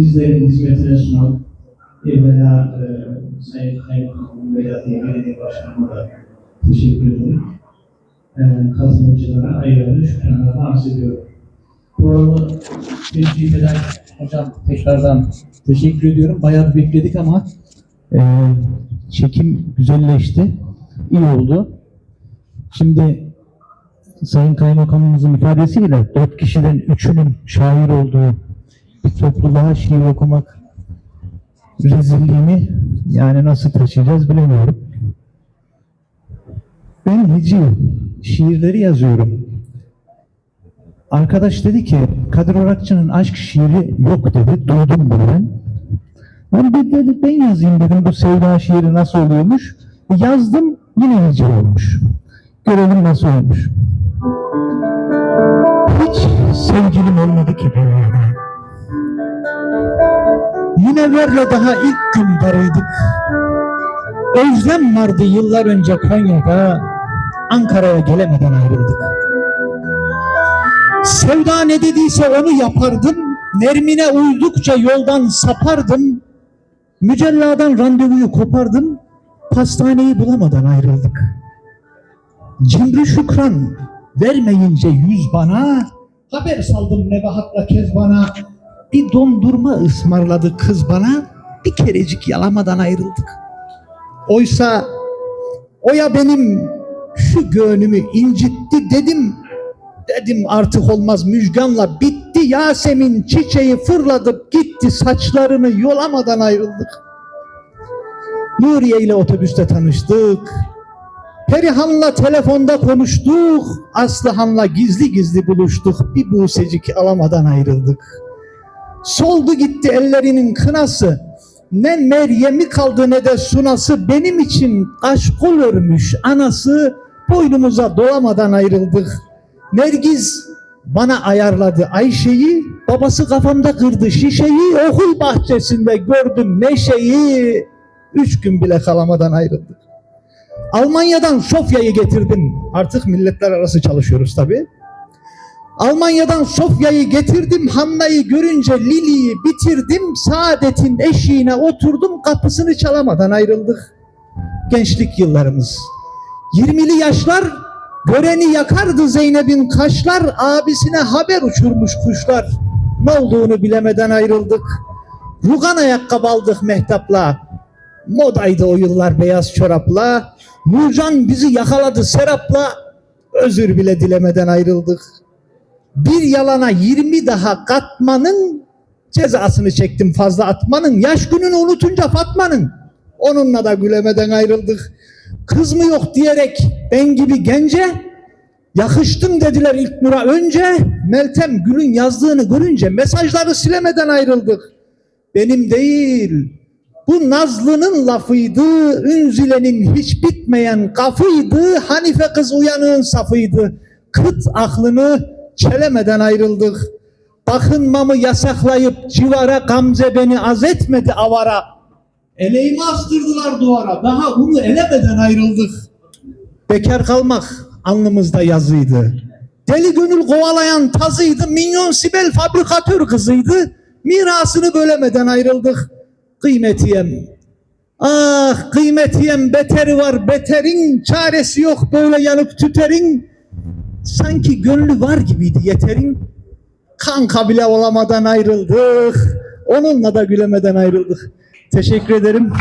bizlerin hizmetine sunan evvela e, Sayın Kaymakamım Bey Belediye Başkanı'na da teşekkür ederim. E, katılımcılara ayrı ayrı şükranlarımı arz ediyorum. Arada tebrik eden hocam tekrardan teşekkür ediyorum. Bayağı bekledik ama e, çekim güzelleşti. İyi oldu. Şimdi Sayın Kaymakamımızın ifadesiyle dört kişiden üçünün şair olduğu topluluğa şiir okumak rezilliğini yani nasıl taşıyacağız bilemiyorum. Ben hiciyim. Şiirleri yazıyorum. Arkadaş dedi ki Kadir Orakçı'nın aşk şiiri yok dedi. Duydum bunu ben. Ben de dedi ben yazayım dedim bu sevda şiiri nasıl oluyormuş. Yazdım yine hici olmuş. Görelim nasıl olmuş. Hiç sevgilim olmadı ki dünyada. Münevverle daha ilk gün darıldık. Özlem vardı yıllar önce Konya'da. Ankara'ya gelemeden ayrıldık. Sevda ne dediyse onu yapardım. Nermine uydukça yoldan sapardım. Mücelladan randevuyu kopardım. Pastaneyi bulamadan ayrıldık. Cimri Şükran vermeyince yüz bana haber saldım Nebahat'la Kezban'a bir dondurma ısmarladı kız bana bir kerecik yalamadan ayrıldık. Oysa oya benim şu gönlümü incitti dedim dedim artık olmaz müjganla bitti Yasemin çiçeği fırladı gitti saçlarını yolamadan ayrıldık. Nuriye ile otobüste tanıştık. Perihan'la telefonda konuştuk. Aslıhan'la gizli gizli buluştuk. Bir busecik alamadan ayrıldık. Soldu gitti ellerinin kınası. Ne Meryem'i kaldı ne de sunası. Benim için aşk örmüş anası. Boynumuza dolamadan ayrıldık. Nergiz bana ayarladı Ayşe'yi. Babası kafamda kırdı şişeyi. Okul bahçesinde gördüm neşeyi. Üç gün bile kalamadan ayrıldık. Almanya'dan Sofya'yı getirdim. Artık milletler arası çalışıyoruz tabii. Almanya'dan Sofya'yı getirdim. Hanna'yı görünce Lili'yi bitirdim. Saadet'in eşiğine oturdum. Kapısını çalamadan ayrıldık. Gençlik yıllarımız. 20'li yaşlar göreni yakardı Zeynep'in kaşlar. Abisine haber uçurmuş kuşlar. Ne olduğunu bilemeden ayrıldık. Rugan ayakkabı aldık Mehtap'la. Modaydı o yıllar beyaz çorapla. Nurcan bizi yakaladı serapla. Özür bile dilemeden ayrıldık. Bir yalana 20 daha katmanın cezasını çektim fazla atmanın. Yaş gününü unutunca Fatma'nın. Onunla da gülemeden ayrıldık. Kız mı yok diyerek ben gibi gence yakıştım dediler ilk nura önce. Meltem Gül'ün yazdığını görünce mesajları silemeden ayrıldık. Benim değil, bu Nazlı'nın lafıydı, Ünzile'nin hiç bitmeyen kafıydı, Hanife kız uyanığın safıydı. Kıt aklını çelemeden ayrıldık. Bakınmamı yasaklayıp civara Gamze beni az etmedi avara. Eleğimi astırdılar duvara, daha bunu elemeden ayrıldık. Bekar kalmak alnımızda yazıydı. Deli gönül kovalayan tazıydı, minyon Sibel fabrikatör kızıydı. Mirasını bölemeden ayrıldık kıymetiyem. Ah kıymetiyem beteri var beterin çaresi yok böyle yanıp tüterin. Sanki gönlü var gibiydi yeterin. Kanka bile olamadan ayrıldık. Onunla da gülemeden ayrıldık. Teşekkür ederim.